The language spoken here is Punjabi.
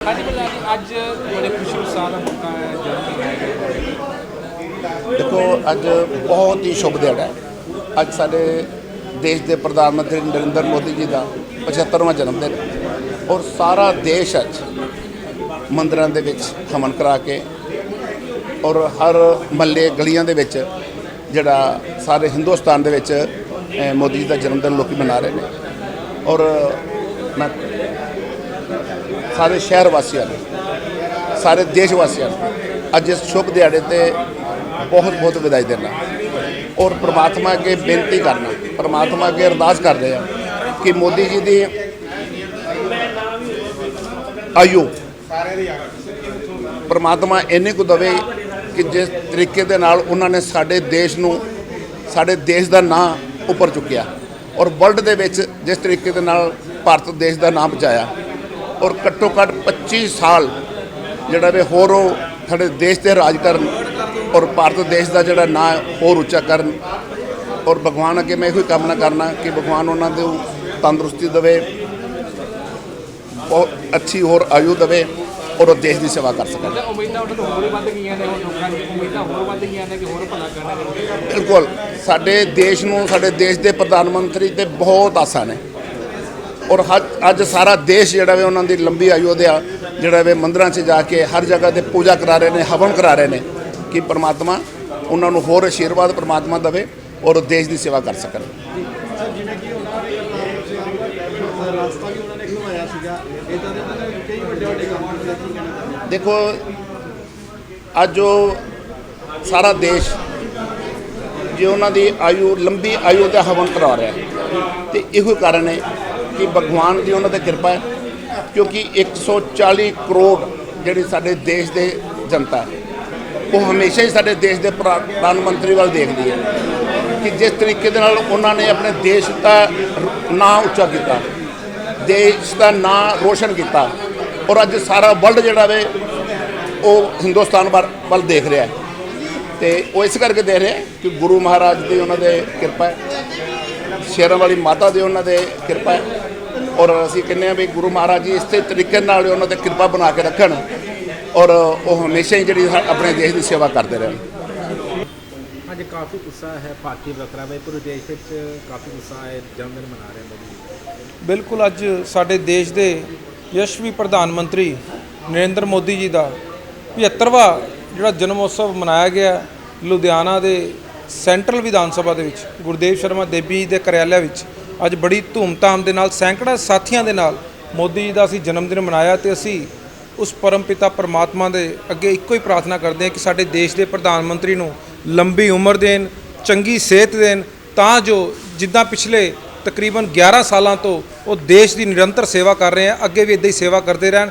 ਹਾਂਜੀ ਬਿੱਲਾ ਜੀ, ਅੱਜ ਬੜੇ ਖੁਸ਼ੀ ਉਤਸ਼ਾਹ ਦਾ ਮੌਕਾ ਹੈ ਜਨਮ ਦਿਨ ਹੈ। ਦੇਖੋ, ਅੱਜ ਬਹੁਤ ਹੀ ਸ਼ੁਭ ਦਿਹਾੜਾ ਹੈ। ਅੱਜ ਸਾਡੇ ਦੇਸ਼ ਦੇ ਪ੍ਰਧਾਨ ਮੰਤਰੀ ਨਰਿੰਦਰ ਮੋਦੀ ਜੀ ਦਾ 75ਵਾਂ ਜਨਮ ਦਿਨ ਔਰ ਸਾਰਾ ਦੇਸ਼ ਅੱਜ ਮੰਦਰਾਂ ਦੇ ਵਿੱਚ ਹਮਨ ਕਰਾ ਕੇ ਔਰ ਹਰ ਮਹੱਲੇ ਗਲੀਆਂ ਦੇ ਵਿੱਚ ਜਿਹੜਾ ਸਾਰੇ ਹਿੰਦੁਸਤਾਨ ਦੇ ਵਿੱਚ ਮੋਦੀ ਜੀ ਦਾ ਜਨਮ ਦਿਨ ਲੋਕੀ ਮਨਾ ਰਹੇ ਨੇ। ਔਰ ਮੈਂ ਸਾਰੇ ਸ਼ਹਿਰ ਵਾਸੀਆਂ ਨੂੰ, ਸਾਰੇ ਦੇਸ਼ ਵਾਸੀਆਂ ਨੂੰ, ਅੱਜ ਇਸ ਸ਼ੁਭ ਦਿਹਾੜੇ ਤੇ ਬਹੁਤ ਬਹੁਤ ਵਿਦਾਈ ਦੇਣਾ ਔਰ ਪ੍ਰਮਾਤਮਾ ਅੱਗੇ ਬੇਨਤੀ ਕਰਨਾ, ਪ੍ਰਮਾਤਮਾ ਅੱਗੇ ਅਰਦਾਸ ਕਰਦੇ ਆ ਕਿ ਮੋਦੀ ਜੀ ਦੀ ਆਯੂ ਪ੍ਰਮਾਤਮਾ ਇੰਨੇ ਕੁ ਦਵੇ ਕਿ ਜਿਸ ਤਰੀਕੇ ਦੇ ਨਾਲ ਉਹਨਾਂ ਨੇ ਸਾਡੇ ਦੇਸ਼ ਨੂੰ, ਸਾਡੇ ਦੇਸ਼ ਦਾ ਨਾਂ ਉੱਪਰ ਚੁੱਕਿਆ। ਔਰ ਵਰਲਡ ਦੇ ਵਿੱਚ ਜਿਸ ਤਰੀਕੇ ਦੇ ਨਾਲ ਭਾਰਤ ਦੇਸ਼ ਦਾ ਨਾਮ ਪਹੁੰਚਾਇਆ ਔਰ ਘੱਟੋ ਘੱਟ 25 ਸਾਲ ਜਿਹੜਾ ਵੀ ਹੋਰ ਉਹ ਸਾਡੇ ਦੇਸ਼ ਤੇ ਰਾਜ ਕਰਨ ਔਰ ਭਾਰਤ ਦੇਸ਼ ਦਾ ਜਿਹੜਾ ਨਾਂ ਹੋਰ ਉੱਚਾ ਕਰਨ। ਔਰ ਭਗਵਾਨ ਅੱਗੇ ਮੈਂ ਇਹੋ ਹੀ ਕਾਮਨਾ ਕਰਨਾ ਕਿ ਭਗਵਾਨ ਉਹਨਾਂ ਨੂੰ ਤੰਦਰੁਸਤੀ ਦੇਵੇ ਬਹੁਤ ਅੱਛੀ ਹੋਰ ਆਯੂ ਦੇਵੇ ਔਰ ਉਹ ਦੇਸ਼ ਦੀ ਸੇਵਾ ਕਰ ਸਕਣ। ਉਮੀਦਾਂ ਉਹਨਾਂ ਤੋਂ ਹੋਰ ਵੱਧ ਗਈਆਂ ਨੇ ਲੋਕਾਂ ਦੀਆਂ ਉਮੀਦਾਂ ਹੋਰ ਵੱਧ ਗਈਆਂ ਨੇ ਕਿ ਹੋਰ ਭਲਾ ਕਰਨਗੇ। ਬਿਲਕੁਲ ਸਾਡੇ ਦੇਸ਼ ਨੂੰ ਸਾਡੇ ਦੇਸ਼ ਦੇ ਪ੍ਰਧਾਨ ਮੰਤਰੀ ਤੇ ਬਹੁਤ ਆਸਾਂ ਨੇ। ਔਰ ਹੱਜ- ਅੱਜ ਸਾਰਾ ਦੇਸ਼ ਜਿਹੜਾ ਵੇ ਉਹਨਾਂ ਦੀ ਲੰਬੀ ਆਯੂ ਦੇ ਜਿਹੜਾ ਵੇ ਮੰਦਰਾਂ 'ਚ ਜਾ ਕੇ ਹਰ ਜਗ੍ਹਾ ਤੇ ਪੂਜਾ ਕਰਾ ਰਹੇ ਨੇ, ਹਵਨ ਕਰਾ ਰਹੇ ਨੇ ਕਿ ਪਰਮਾਤਮਾ ਉਹਨਾਂ ਨੂੰ ਹੋਰ ਆਸ਼ੀਰਵਾਦ ਪਰਮਾਤਮਾ ਦੇਵੇ ਔਰ ਦੇਸ਼ ਦੀ ਸੇਵਾ ਕਰ ਸਕਣ। ਰਸਤਾ ਵੀ ਉਹਨਾਂ ਨੇ ਖੁਲਵਾਇਆ ਸੀਗਾ ਇਦਾਂ ਦੇ ਕਈ ਵੱਡੇ ਵੱਡੇ ਕੰਮ ਕਰਦੇ ਦੇਖੋ, ਅੱਜ ਉਹ ਸਾਰਾ ਦੇਸ਼ ਜੇ ਉਹਨਾਂ ਦੀ ਆਯੂ, ਲੰਬੀ ਆਯੂ ਦਾ ਹਵਨ ਕਰਾ ਰਿਹਾ ਹੈ, ਤੇ ਇਹੋ ਕਾਰਨ ਹੈ ਕਿ ਭਗਵਾਨ ਦੀ ਉਹਨਾਂ ਤੇ ਕਿਰਪਾ ਹੈ, ਕਿਉਂਕਿ 140 ਕਰੋੜ ਜਿਹੜੀ ਸਾਡੇ ਦੇਸ਼ ਦੇ ਜਨਤਾ ਹੈ, ਉਹ ਹਮੇਸ਼ਾ ਹੀ ਸਾਡੇ ਦੇਸ਼ ਦੇ ਪ੍ਰਾ- ਪ੍ਰਧਾਨ ਮੰਤਰੀ ਵੱਲ ਦੇਖਦੀ ਹੈ ਕਿ ਜਿਸ ਤਰੀਕੇ ਦੇ ਨਾਲ ਉਹਨਾਂ ਨੇ ਆਪਣੇ ਦੇਸ਼ ਦਾ ਨਾਂ ਉੱਚਾ ਕੀਤਾ, ਦੇਸ਼ ਦਾ ਨਾਂ ਰੋਸ਼ਨ ਕੀਤਾ ਔਰ ਅੱਜ ਸਾਰਾ ਵਰਲਡ ਜਿਹੜਾ ਵੇ, ਉਹ ਹਿੰਦੁਸਤਾਨ ਵੱਲ ਵੱਲ ਦੇਖ ਰਿਹਾ ਹੈ ਤੇ ਉਹ ਇਸ ਕਰਕੇ ਦੇਖ ਰਿਹਾ ਕਿ ਗੁਰੂ ਮਹਾਰਾਜ ਦੀ ਉਹਨਾਂ ਦੇ ਕਿਰਪਾ ਹੈ। ਸ਼ੇਰਾਂ ਵਾਲੀ ਮਾਤਾ ਦੀ ਉਹਨਾਂ ਦੇ ਕਿਰਪਾ ਹੈ। ਔਰ ਅਸੀਂ ਕਹਿੰਦੇ ਹਾਂ ਵੀ ਗੁਰੂ ਮਹਾਰਾਜ ਜੀ ਇਸੇ ਤਰੀਕੇ ਨਾਲ ਉਹਨਾਂ ਤੇ ਕਿਰਪਾ ਬਣਾ ਕੇ ਰੱਖਣ। ਔਰ ਉਹ ਹਮੇਸ਼ਾ ਹੀ ਜਿਹੜੀ ਆਪਣੇ ਦੇਸ਼ ਦੀ ਸੇਵਾ ਕਰਦੇ ਰਹਿਣ। ਅੱਜ ਕਾਫੀ ਉਤਸ਼ਾਹ ਹੈ ਭਾਰਤੀ ਵਕਰਾ ਵਿੱਚ ਪੂਰੇ ਦੇਸ਼ ਵਿੱਚ ਕਾਫੀ ਉਤਸ਼ਾਹ ਹੈ ਜਨਮ ਦਿਨ ਮਨਾ ਰਹੇ ਮੋਦੀ ਬਿਲਕੁਲ ਅੱਜ ਸਾਡੇ ਦੇਸ਼ ਦੇ ਯਸ਼ਵੀ ਪ੍ਰਧਾਨ ਮੰਤਰੀ ਨਰਿੰਦਰ ਮੋਦੀ ਜੀ ਦਾ 75ਵਾਂ ਜਿਹੜਾ ਜਨਮ ਉਤਸਵ ਮਨਾਇਆ ਗਿਆ ਲੁਧਿਆਣਾ ਦੇ ਸੈਂਟਰਲ ਵਿਧਾਨ ਸਭਾ ਦੇ ਵਿੱਚ, ਗੁਰਦੇਵ ਸ਼ਰਮਾ ਦੇਬੀ ਜੀ ਦੇ ਕਾਰਿਆਲਿਆ ਵਿੱਚ ਅੱਜ ਬੜੀ ਧੂਮਧਾਮ ਦੇ ਨਾਲ, ਸੈਂਕੜਾ ਸਾਥੀਆਂ ਦੇ ਨਾਲ ਮੋਦੀ ਜੀ ਦਾ ਅਸੀਂ ਜਨਮ ਦਿਨ ਮਨਾਇਆ ਤੇ ਅਸੀਂ ਉਸ ਪਰਮਪਿਤਾ ਪਰਮਾਤਮਾ ਦੇ ਅੱਗੇ ਇੱਕੋ ਹੀ ਪ੍ਰਾਰਥਨਾ ਕਰਦੇ ਹਾਂ ਕਿ ਸਾਡੇ ਦੇਸ਼ ਦੇ ਪ੍ਰਧਾਨ ਮੰਤਰੀ ਨੂੰ ਲੰਬੀ ਉਮਰ ਦੇਣ, ਚੰਗੀ ਸਿਹਤ ਦੇਣ, ਤਾਂ ਜੋ ਜਿੱਦਾਂ ਪਿਛਲੇ ਤਕਰੀਬਨ 11 ਸਾਲਾਂ ਤੋਂ ਉਹ ਦੇਸ਼ ਦੀ ਨਿਰੰਤਰ ਸੇਵਾ ਕਰ ਰਹੇ ਆ, ਅੱਗੇ ਵੀ ਇਦਾਂ ਹੀ ਸੇਵਾ ਕਰਦੇ ਰਹਿਣ।